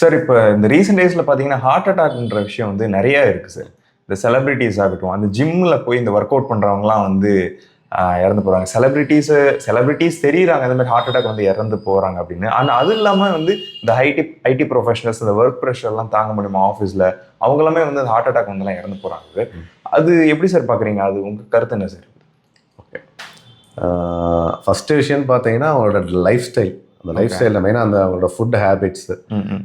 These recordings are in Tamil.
சார் இப்போ இந்த ரீசெண்ட் டேஸில் பார்த்தீங்கன்னா ஹார்ட் அட்டாக்ன்ற விஷயம் வந்து நிறைய இருக்குது சார் இந்த செலிபிரிட்டிஸ் ஆகட்டும் அந்த ஜிம்மில் போய் இந்த ஒர்க் அவுட் பண்ணுறவங்களாம் வந்து இறந்து போகிறாங்க செலிபிரிட்டிஸு செலிபிரிட்டிஸ் தெரியுறாங்க இந்த மாதிரி ஹார்ட் அட்டாக் வந்து இறந்து போகிறாங்க அப்படின்னு. ஆனால் அது இல்லாமல் வந்து இந்த ஐடி ஐடி ப்ரொஃபஷனல்ஸ் இந்த ஒர்க் ப்ரெஷர்லாம் தாங்க முடியுமா ஆஃபீஸில் அவங்களுமே வந்து ஹார்ட் அட்டாக் வந்துலாம் இறந்து போகிறாங்க அது எப்படி சார் பார்க்குறீங்க அது உங்கள் கருத்து என்ன சார் ஃபஸ்ட்டு விஷயம் பார்த்தீங்கன்னா அவங்களோட லைஃப் ஸ்டைல் அந்த லைஃப் ஸ்டைலில் மெயினாக அந்த அவங்களோட ஃபுட் ஹேபிட்ஸ்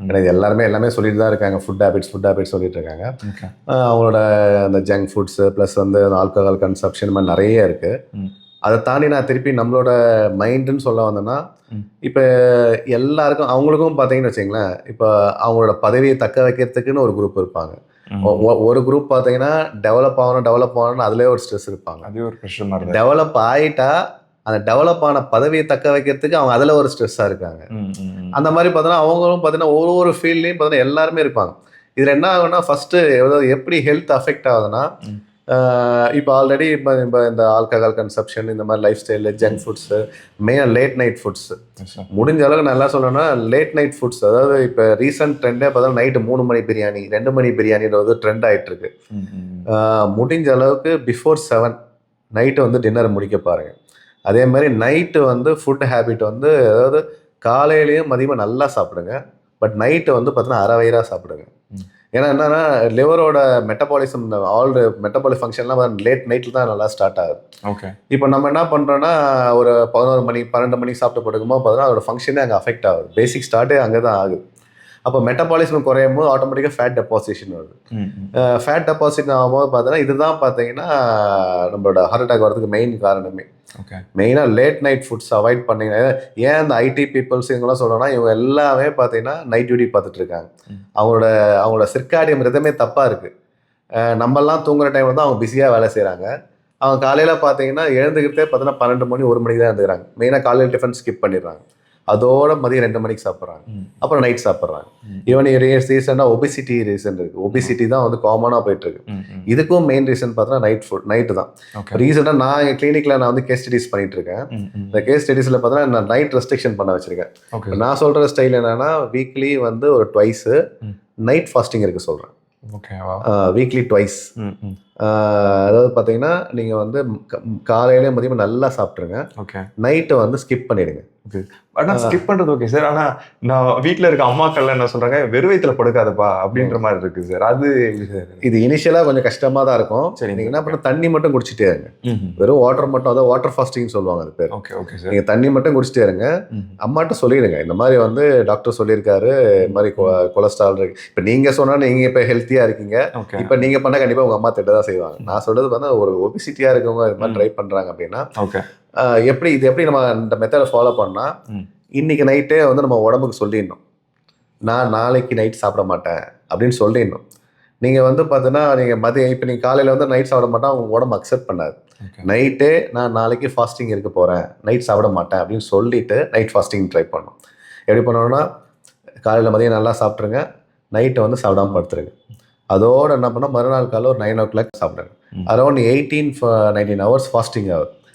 ஏன்னா இது எல்லாருமே எல்லாமே சொல்லிட்டு தான் இருக்காங்க. ஃபுட் ஹேபிட்ஸ் ஃபுட் ஹேபிட்ஸ் சொல்லிட்டு இருக்காங்க. அவங்களோட அந்த ஜங்க் ஃபுட்ஸு ப்ளஸ் வந்து ஆல்கஹால் கன்சப்ஷன் மாதிரி நிறைய இருக்குது ம். அதை தாண்டி நான் திருப்பி நம்மளோட மைண்டுன்னு சொல்ல வந்தேன்னா. இப்போ எல்லாருக்கும் அவங்களுக்கும் பார்த்தீங்கன்னு வச்சுங்களேன் இப்போ அவங்களோட பதவியை தக்க வைக்கிறதுக்குன்னு ஒரு குரூப் இருப்பாங்க. ஒரு குரூப் பார்த்தீங்கன்னா டெவலப் ஆகணும் டெவலப் ஆகணும்னு அதுலேயே ஒரு ஸ்ட்ரெஸ் இருப்பாங்க. அதே ஒரு டெவலப் ஆயிட்டா அந்த டெவலப் ஆன பதவியை தக்க வைக்கிறதுக்கு அவங்க அதில் ஒரு ஸ்ட்ரெஸ்ஸாக இருக்காங்க. அந்த மாதிரி பார்த்தோன்னா அவங்களும் பார்த்தீங்கன்னா ஒரு ஃபீல்ட்லேயும் பார்த்தீங்கன்னா எல்லாருமே இருப்பாங்க இதில் என்ன ஆகும்னா ஃபஸ்ட்டு எப்படி ஹெல்த் அஃபெக்ட் ஆகுதுன்னா. இப்போ ஆல்ரெடி இப்போ இப்போ இந்த ஆல்கஹால் கன்சப்ஷன் இந்த மாதிரி லைஃப் ஸ்டைலு ஜங்க் ஃபுட்ஸு மெயினாக லேட் நைட் ஃபுட்ஸ். முடிஞ்ச அளவுக்கு நல்லா சொல்லணும்னா லேட் நைட் ஃபுட்ஸ் அதாவது இப்போ ரீசெண்ட் ட்ரெண்டே பார்த்தா நைட்டு மூணு மணி பிரியாணி ரெண்டு மணி பிரியாணின்றது ட்ரெண்ட். ஆஹ் முடிஞ்ச அளவுக்கு பிஃபோர் செவன் நைட்டு வந்து டின்னர் முடிக்க பாருங்க அதே மாதிரி நைட்டு வந்து ஃபுட் ஹேபிட் வந்து அதாவது காலையிலையும் மதியமாக நல்லா சாப்பிடுங்க. பட் நைட்டு வந்து பார்த்தீங்கன்னா அரை வயிறாக சாப்பிடுங்க. ஏன்னா என்னன்னா லிவரோட மெட்டபாலிசம் ஆல் மெட்டபாலிக் ஃபங்க்ஷன்லாம் லேட் நைட்டில் தான் நல்லா ஸ்டார்ட் ஆகுது. ஓகே இப்போ நம்ம என்ன பண்ணுறோன்னா ஒரு பதினோரு மணி பன்னெண்டு மணிக்கு சாப்பிட்டு படுக்கும்போது பார்த்தீங்கன்னா அதோட ஃபங்க்ஷனே அங்கே அஃபெக்ட் ஆகுது. பேசிக் ஸ்டார்ட்டே அங்கே தான் ஆகுது. அப்போ மெட்டபாலிசம் குறையும் போது ஆட்டோமேட்டிக்காக ஃபேட் டெபாசிஷன் வருது. ஃபேட் டெபாசிட் ஆகும்போது பார்த்தீங்கன்னா இதுதான் பார்த்தீங்கன்னா நம்மளோட ஹார்ட் அட்டாக் வரதுக்கு மெயின் காரணமே. மெயினாக லேட் நைட் ஃபுட்ஸ் அவாய்ட் பண்ணீங்க ஏன் இந்த ஐடி பீப்புள்ஸ் இவங்கெல்லாம் சொல்கிறோன்னா இவங்க எல்லாமே பார்த்தீங்கன்னா நைட் டியூட்டி பார்த்துட்டு இருக்காங்க. அவங்களோட அவங்களோட சிற்காடியம் ரிதமே தப்பாக இருக்குது நம்மெல்லாம் தூங்குற டைம் வந்து அவங்க பிஸியாக வேலை செய்கிறாங்க அவங்க காலையில் பார்த்தீங்கன்னா எழுந்துக்கிட்டே பார்த்தீங்கன்னா பன்னெண்டு மணி ஒரு மணிக்கு தான் எழுந்துக்கிறாங்க. மெயினாக காலையில் டிஃபன் ஸ்கிப் பண்ணிடுறாங்க. அதோட மதியம் ரெண்டு மணிக்கு சாப்பிட்றாங்க. அப்புறம் நைட் சாப்பிட்றாங்க. ஈவன் ரீசெண்டாக ஒபிசிட்டி ரீசன் இருக்குது ஒபிசிட்டி தான் வந்து காமனாக போயிட்டு இருக்கு. இதுக்கும் மெயின் ரீசன் பார்த்தீங்கன்னா நைட் ஃபுட் நைட்டு தான். ரீசெண்டாக நான் எங்கள் கிளினிக்கில் நான் வந்து கேஸ் ஸ்டடிஸ் பண்ணிட்டு இருக்கேன். இந்த கேஸ் ஸ்டடிஸில் பார்த்தீங்கன்னா நான் நைட் ரெஸ்ட்ரிக்ஷன் பண்ண வச்சிருக்கேன். நான் சொல்கிற ஸ்டைல் என்னன்னா வீக்லி வந்து ஒரு ட்வைஸு. நைட் ஃபாஸ்டிங் இருக்க சொல்கிறேன் வீக்லி ட்வைஸ் அதாவது பார்த்தீங்கன்னா நீங்கள் வந்து காலையில மதியம் நல்லா சாப்பிட்ருங்க ஓகே. நைட்டை வந்து ஸ்கிப் பண்ணிடுங்க. ஆனா ஸ்கிப் பண்றது ஓகே சார் ஆனா நான் வீட்ல இருக்க அம்மாக்கள்லாம் என்ன சொல்றாங்க வெறும் வயித்துல படுக்காதப்பா அப்படின்ற மாதிரி இருக்கு சார் அது சார் இது இனிஷியலாக கொஞ்சம் கஷ்டமாக தான் இருக்கும். சரிங்க. நீங்கள் என்ன பண்ண தண்ணி மட்டும் குடிச்சிட்டே இருங்க. வெறும் வாட்டர் மட்டும் அதாவது வாட்டர் ஃபாஸ்டிங் சொல்லுவாங்க அது பேர். ஓகே ஓகே சார் நீங்கள் தண்ணி மட்டும் குடிச்சிட்டே இருங்க. அம்மாட்ட சொல்லிடுங்க. இந்த மாதிரி வந்து டாக்டர் சொல்லியிருக்காரு. இந்த மாதிரி கொலஸ்ட்ரால் இருக்கு. இப்போ நீங்கள் சொன்னா நீங்கள் இப்போ ஹெல்த்தியாக இருக்கீங்க. இப்போ நீங்கள் பண்ண கண்டிப்பாக உங்கள் அம்மா திட்ட தான் செய்வாங்க. நான் சொல்றது பார்த்தா ஒரு ஒபிசிட்டியாக இருக்கவங்க இது மாதிரி ட்ரை பண்ணுறாங்க அப்படின்னா ஓகே எப்படி இது எப்படி நம்ம இந்த மெத்தடை ஃபாலோ பண்ணால் ம். இன்னைக்கு நைட்டே வந்து நம்ம உடம்புக்கு சொல்லிடணும். நான் நாளைக்கு நைட் சாப்பிட மாட்டேன் அப்படின்னு சொல்லிடணும். நீங்கள் வந்து பார்த்தீங்கன்னா நீங்கள் மதியம் இப்போ நீங்கள் காலையில் வந்து நைட் சாப்பிட மாட்டா உங்கள் உடம்பு அக்செப்ட் பண்ணாது. நைட்டே நான் நாளைக்கு ஃபாஸ்டிங் இருக்க போகிறேன் நைட் சாப்பிட மாட்டேன் அப்படின்னு சொல்லிட்டு நைட் ஃபாஸ்டிங் ட்ரை பண்ணணும். எப்படி பண்ணணும்னா காலையில் மதியம் நல்லா சாப்பிட்ருங்க நைட்டை வந்து சாப்பிடாம படுத்துருங்க. அதோட என்ன பண்ணால் மறுநாள் காலையில் ஒரு நைன் ஓ கிளாக் சாப்பிடுங்க ம். Around eighteen nineteen hours fasting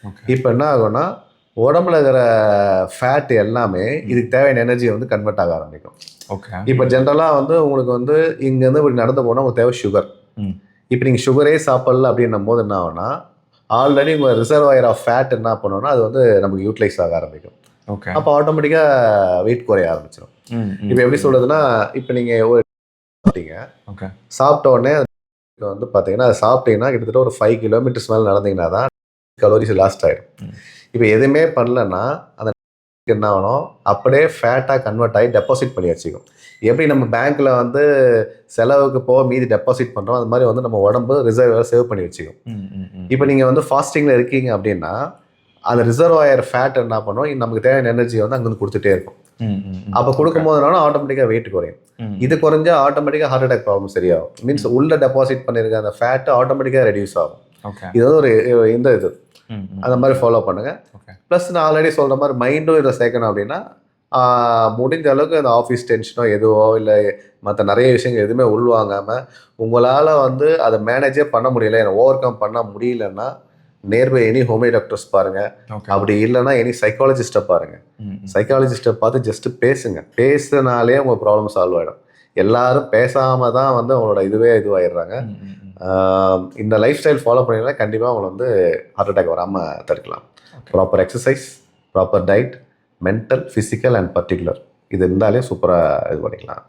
okay இப்போ என்ன ஆகும்னா உடம்புல இருக்கிற ஃபேட் எல்லாமே இதுக்கு தேவையான எனர்ஜியை வந்து கன்வெர்ட் ஆக ஆரம்பிக்கும். ஓகே இப்போ ஜென்ரலாக வந்து உங்களுக்கு வந்து இங்கேருந்து இப்படி நடந்து போனால் உங்களுக்கு தேவை சுகர். இப்போ நீங்கள் சுகரே சாப்பிடல அப்படின்னும் போது என்ன ஆகும்னா ஆல்ரெடி உங்கள் ரிசர்வாயர் ஆஃப் ஃபேட் என்ன பண்ணோம்னா அது வந்து நமக்கு யூட்டிலைஸ் ஆக ஆரம்பிக்கும். ஓகே அப்போ ஆட்டோமேட்டிக்காக வெயிட் குறைய ஆரம்பிச்சிடும் இப்போ எப்படி சொல்றதுன்னா இப்போ நீங்கள் ஒரு சாப்பிட்டீங்க. ஓகே. சாப்பிட்ட உடனே வந்து பார்த்தீங்கன்னா அது சாப்பிட்டீங்கன்னா கிட்டத்தட்ட ஒரு ஃபைவ் கிலோமீட்டர்ஸ் மேலே நடந்தீங்கன்னா தான் கலோரிஸ் லாஸ்ட் ஆயிடும். ம். இப்போ எதுவுமே பண்ணலன்னா அந்த என்ன ஆகணும்? அப்படியே ஃபேட்டாக கன்வெர்ட் ஆகி டெபாசிட் பண்ணி வச்சுக்கும் எப்படி நம்ம பேங்க்கில் வந்து செலவுக்கு போக மீதி டெபாசிட் பண்ணுறோம் அது மாதிரி வந்து நம்ம உடம்பு ரிசர்வ் சேவ் பண்ணி வச்சுக்கும் இப்போ நீங்கள் வந்து ஃபாஸ்டிங்கில் இருக்கீங்க அப்படின்னா அந்த ரிசர்வாயர் ஃபேட் என்ன பண்ணும்? நமக்கு தேவையான எனர்ஜி வந்து அங்கேருந்து கொடுத்துட்டே இருக்கும். அப்போ கொடுக்கும்போதுனால ஆட்டோமேட்டிக்காக வெயிட் குறையும். இது குறைஞ்சா ஆட்டோமேட்டிக்காக ஹார்ட் அட்டாக் ப்ராப்ளம் சரியாகும். மீன்ஸ் உள்ள டெபாசிட் பண்ணியிருக்க அந்த ஃபேட் ஆட்டோமேட்டிக்காக ரெடியூஸ் ஆகும். இது வந்து ஒரு இந்த இது. அந்த மாதிரி ஃபாலோ பண்ணுங்க. ப்ளஸ் நான் ஆல்ரெடி சொல்ற மாதிரி மைண்டும் இதை சேர்க்கணும் அப்படின்னா முடிஞ்ச அளவுக்கு அந்த ஆஃபீஸ் டென்ஷனோ எதுவோ இல்லை மற்ற நிறைய விஷயங்கள் எதுவுமே உள்வாங்காமல் உங்களால் வந்து அதை மேனேஜே பண்ண முடியல ஓவர் கம் பண்ண முடியலன்னா நேர்பை எனி ஹோமியோ டாக்டர்ஸ் பாருங்க. அப்படி இல்லைன்னா எனி சைக்காலஜிஸ்ட்டை பாருங்க. சைக்காலஜிஸ்ட்டை பார்த்து ஜஸ்ட் பேசுங்க. பேசுனாலே உங்கள் ப்ராப்ளம் சால்வ் ஆகிடும் எல்லாரும் பேசாம தான் வந்து அவங்களோட இதுவே இதுவாயிடுறாங்க. இந்த லைஃப் ஸ்டைல் ஃபாலோ பண்ணிங்கன்னா கண்டிப்பாக அவங்களை வந்து ஹார்ட் அட்டாக் வராமல் தடுக்கலாம். Proper exercise proper diet mental physical and particular இது இருந்தாலே சூப்பராக இது பண்ணிக்கலாம்.